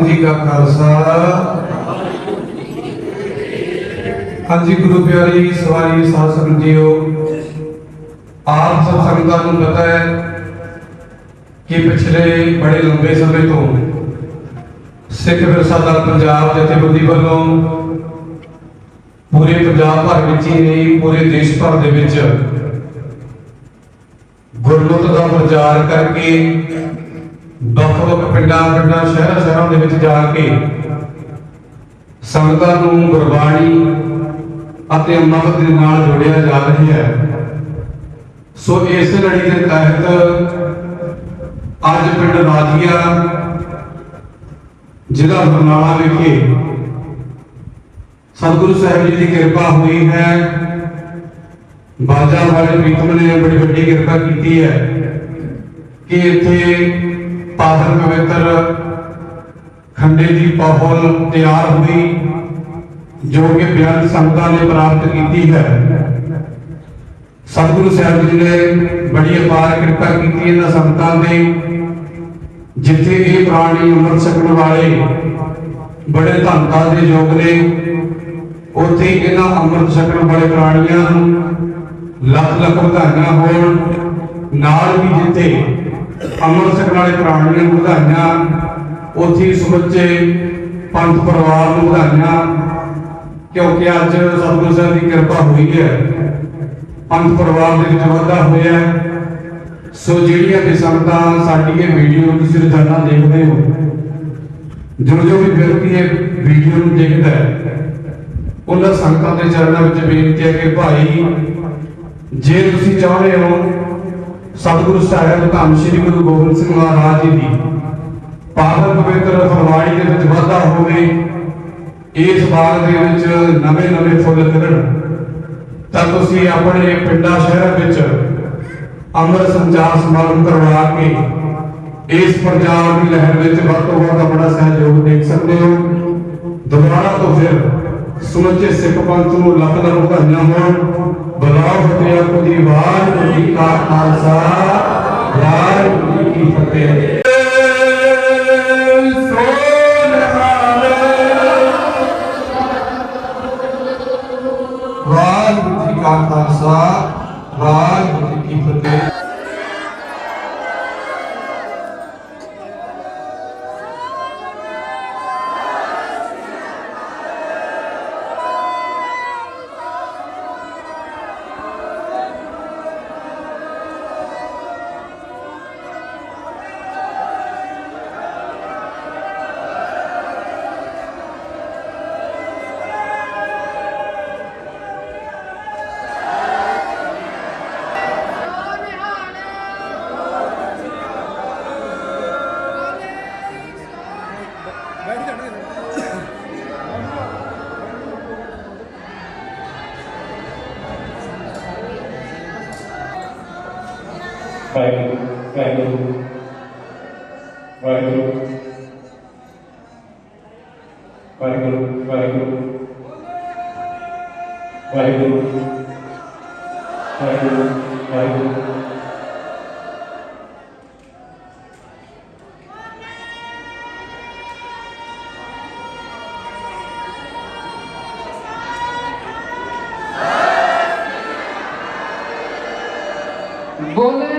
ਕਾ ਖਾਲਸਾ। ਹਾਂਜੀ ਗੁਰੂ ਪਿਆਰੀ, ਸਵਾਰੀ ਸਾਧ ਸੰਗਤ ਜੀਓ, ਆਪ ਸਭ ਸੰਗਤਾਂ ਨੂੰ ਪਤਾ ਹੈ ਕਿ ਪਿਛਲੇ ਬੜੇ ਲੰਬੇ ਸਮੇਂ ਤੋਂ ਸਿੱਖ ਵਿਰਸਾ ਦਲ ਪੰਜਾਬ ਜਥੇਬੰਦੀ ਵੱਲੋਂ ਪੂਰੇ ਪੰਜਾਬ ਭਰ ਵਿੱਚ ਹੀ ਨਹੀਂ, ਪੂਰੇ ਦੇਸ਼ ਭਰ ਦੇ ਵਿੱਚ ਗੁਰਮਤਿ ਦਾ ਪ੍ਰਚਾਰ ਕਰਕੇ ਵੱਖ-ਵੱਖ ਪਿੰਡਾਂ ਪਿੰਡਾਂ, ਸ਼ਹਿਰਾਂ ਸ਼ਹਿਰਾਂ ਦੇ ਵਿੱਚ ਜਾ ਕੇ ਸੰਗਤਾਂ ਨੂੰ ਗੁਰਬਾਣੀ ਅਤੇ ਅੰਮ੍ਰਿਤ ਦੇ ਨਾਲ ਜੋੜਿਆ ਜਾ ਰਿਹਾ ਹੈ। ਸੋ ਇਸ ਲੜੀ ਦੇ ਤਹਿਤ ਅੱਜ ਪਿੰਡ ਰਾਜੀਆ ਜ਼ਿਲ੍ਹਾ ਬਰਨਾਲਾ ਵਿਖੇ ਸਤਿਗੁਰੂ ਸਾਹਿਬ ਜੀ ਦੀ ਕਿਰਪਾ ਹੋਈ ਹੈ। ਬਾਜਾ ਵਾਲੇ ਪ੍ਰੀਤਮ ਨੇ ਬੜੀ ਵੱਡੀ ਕਿਰਪਾ ਕੀਤੀ ਹੈ ਕਿ ਇੱਥੇ ਪਾਵਨ ਪਵਿੱਤਰ ਖੰਡੇ ਦੀ ਪਹੁਲ ਤਿਆਰ ਹੋਈ, ਜੋ ਕਿ ਬਿਆਨ ਸੰਗਤਾਂ ਨੇ ਪ੍ਰਾਪਤ ਕੀਤੀ ਹੈ। ਸਤਿਗੁਰੂ ਸਾਹਿਬ ਜੀ ਨੇ ਬੜੀ ਅਪਾਰ ਕਿਰਪਾ ਕੀਤੀ ਇਹਨਾਂ ਸੰਗਤਾਂ ਦੇ, ਜਿੱਥੇ ਇਹ ਪ੍ਰਾਣੀ ਅੰਮ੍ਰਿਤ ਸਕਣ ਵਾਲੇ ਬੜੇ ਧੰਨਤਾ ਦੇ ਯੋਗ ਨੇ। ਉੱਥੇ ਇਹਨਾਂ ਅੰਮ੍ਰਿਤ ਛਕਣ ਵਾਲੇ ਪ੍ਰਾਣੀਆਂ ਨੂੰ ਲੱਖ ਲੱਖ ਵਧਾਈਆਂ ਹੋਣ, ਨਾਲ ਵੀ ਜਿੱਥੇ ਅੰਮ੍ਰਿਤ ਛਕਣ ਵਾਲੇ ਪ੍ਰਾਣੀਆਂ ਨੂੰ ਵਧਾਈਆਂ, ਉੱਥੇ ਸਮੁੱਚੇ ਪੰਥ ਪਰਿਵਾਰ ਨੂੰ ਵਧਾਈਆਂ, ਕਿਉਂਕਿ ਅੱਜ ਸਤਿਗੁਰੂ ਸਾਹਿਬ ਦੀ ਕਿਰਪਾ ਹੋਈ ਹੈ। ਪੰਥ ਪਰਿਵਾਰ ਦੇ ਵਿੱਚ ਵਾਧਾ ਹੋਇਆ ਹੈ। ਸੋ ਜਿਹੜੀਆਂ ਵੀ ਸੰਗਤਾਂ ਸਾਡੀ ਇਹ ਵੀਡੀਓ ਤੁਸੀਂ ਰੋਜ਼ਾਨਾ ਦੇਖਦੇ ਹੋ, ਜੋ ਜੋ ਵੀ ਵਿਅਕਤੀ ਇਹ ਵੀਡੀਓ ਨੂੰ ਦੇਖਦਾ ਹੈ, ਉਹਨਾਂ ਸੰਗਤਾਂ ਦੇ ਚਰਨਾਂ ਵਿੱਚ ਬੇਨਤੀ ਹੈ ਕਿ ਭਾਈ, ਜੇ ਤੁਸੀਂ ਚਾਹੁੰਦੇ ਹੋ ਸਤਿਗੁਰੂ ਸਾਹਿਬ ਧੰਨ ਸ਼੍ਰੀ ਗੁਰੂ ਗੋਬਿੰਦ ਸਿੰਘ ਮਹਾਰਾਜ ਜੀ ਦੀ ਪਾਵਨ ਪਵਿੱਤਰ ਫਰਮਾਈ ਦੇ ਵਿੱਚ ਵਾਧਾ ਹੋਵੇ, ਇਸ ਬਾਗ ਦੇ ਵਿੱਚ ਨਵੇਂ ਨਵੇਂ ਫੁੱਲ ਖਿੜਨ, ਤਾਂ ਤੁਸੀਂ ਆਪਣੇ ਪਿੰਡਾਂ ਸ਼ਹਿਰਾਂ ਵਿੱਚ ਅੰਮ੍ਰਿਤ ਸੰਚਾਰ ਸਮਾਗਮ ਕਰਵਾ ਕੇ ਇਸ ਪੰਜਾਬ ਦੀ ਲਹਿਰ ਵਿੱਚ ਵੱਧ ਤੋਂ ਵੱਧ ਆਪਣਾ ਸਹਿਯੋਗ ਦੇ ਸਕਦੇ ਹੋ। ਦੁਬਾਰਾ ਤੋਂ ਫਿਰ ਸਮੁੱਚੇ ਸਿੱਖ ਪੰਥ ਨੂੰ ਲੱਖ ਲੱਖ ਵਧਾਈਆਂ ਹੋਣ। ਬਲਾਉ ਫਤਿਹ ਕੋ ਦੀ ਵਾਹਿਗੁਰੂ ਜੀ ਕਾ ਖਾਲਸਾ। ਵਾਹਿਗੁਰੂ ਜੀ ਕੀ ਫਤਿਹ। ਵਾਹਿਗੁਰੂ ਜੀ ਕਾ ਖਾਲਸਾ। ਵਾਹਿਗੁਰੂ ਜੀ ਕੀ ਫਤਿਹ। ਵਾਹਿਗੁਰੂ ਵਾਹਿਗੁਰੂ ਵਾਹਿਗੁਰੂ ਵਾਹਿਗੁਰੂ ਵਾਹਿਗੁਰੂ ਵਾਹਿਗੁਰੂ ਵਾਹਿਗੁਰੂ ਵਾਹਿਗੁਰੂ ਬੋਲੇ